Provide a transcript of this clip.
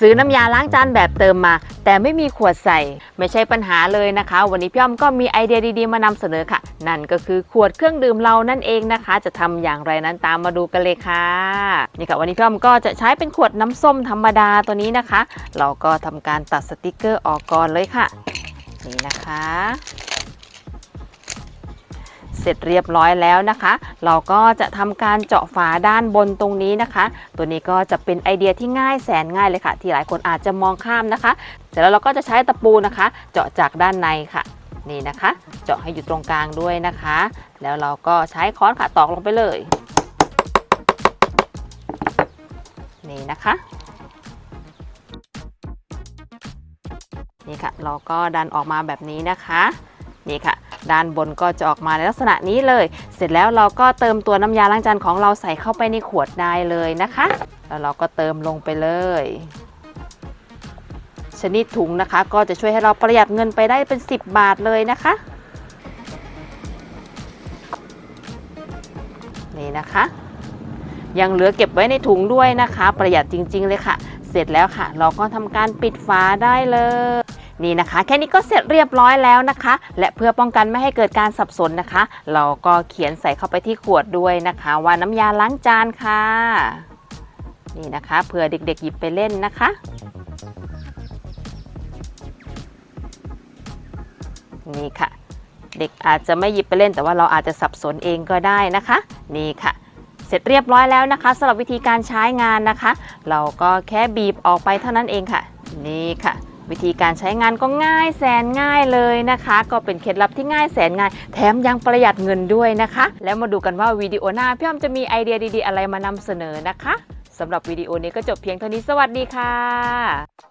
ซื้อน้ำยาล้างจานแบบเติมมา แต่ไม่มีขวดใส่ ไม่ใช่ปัญหาเลยนะคะ วันนี้พี่อ้อมก็มีไอเดียดีๆมานำเสนอค่ะ นั่นก็คือขวดเครื่องดื่มเรานั่นเองนะคะ จะทำอย่างไรนั้นตามมาดูกันเลยค่ะนี่ค่ะวันนี้พี่อ้อมก็จะใช้เป็นขวดน้ำส้มธรรมดาตัวนี้นะคะ เราก็ทำการตัดสติกเกอร์ออกก่อนเลยค่ะ นี่นะคะ เสร็จเรียบร้อยแล้วนะคะ เราก็จะทำการเจาะฝาด้านบนตรงนี้นะคะ ตัวนี้ก็จะเป็นไอเดียที่ง่ายแสนง่ายเลยค่ะ ที่หลายคนอาจจะมองข้ามนะคะ เสร็จแล้วเราก็จะใช้ตะปูนะคะ เจาะจากด้านในค่ะนี่นะคะ เจาะให้อยู่ตรงกลางด้วยนะคะ แล้วเราก็ใช้ค้อนค่ะตอกลงไปเลย นี่นะคะนี่ค่ะ เราก็ดันออกมาแบบนี้นะคะ นี่ค่ะ ด้านบนก็จะออกมาในลักษณะนี้เลย เสร็จแล้วเราก็เติมตัวน้ำยาล้างจานของเราใส่เข้าไปในขวดได้เลยนะคะ แล้วเราก็เติมลงไปเลย ชนิดถุงนะคะ ก็จะช่วยให้เราประหยัดเงินไปได้เป็น 10 บาทเลยนะคะ นี่นะคะ ยังเหลือเก็บไว้ในถุงด้วยนะคะ ประหยัดจริง ๆ เลยค่ะ เสร็จแล้วค่ะ เราก็ทำการปิดฝาได้เลย นี่นะคะ แค่นี้ก็เสร็จเรียบร้อยแล้วนะคะ และเพื่อป้องกันไม่ให้เกิดการสับสนนะคะ เราก็เขียนใส่เข้าไปที่ขวดด้วยนะคะ ว่าน้ำยาล้างจานค่ะ นี่นะคะเผื่อเด็กๆหยิบไปเล่นนะคะนี่ค่ะ เด็กอาจจะไม่หยิบไปเล่น แต่ว่าเราอาจจะสับสนเองก็ได้นะคะ นี่ค่ะ เสร็จเรียบร้อยแล้วนะคะสำหรับวิธีการใช้งานนะคะ เราก็แค่บีบออกไปเท่านั้นเองค่ะ นี่ค่ะ วิธีการใช้งานก็ง่ายแสนง่ายเลยนะคะ ก็เป็นเคล็ดลับที่ง่ายแสนง่าย แถมยังประหยัดเงินด้วยนะคะ แล้วมาดูกันว่าวิดีโอหน้าพี่อ้อมจะมีไอเดียดีๆ อะไรมานำเสนอนะคะสำหรับวิดีโอนี้ก็จบเพียงเท่านี้สวัสดีค่ะ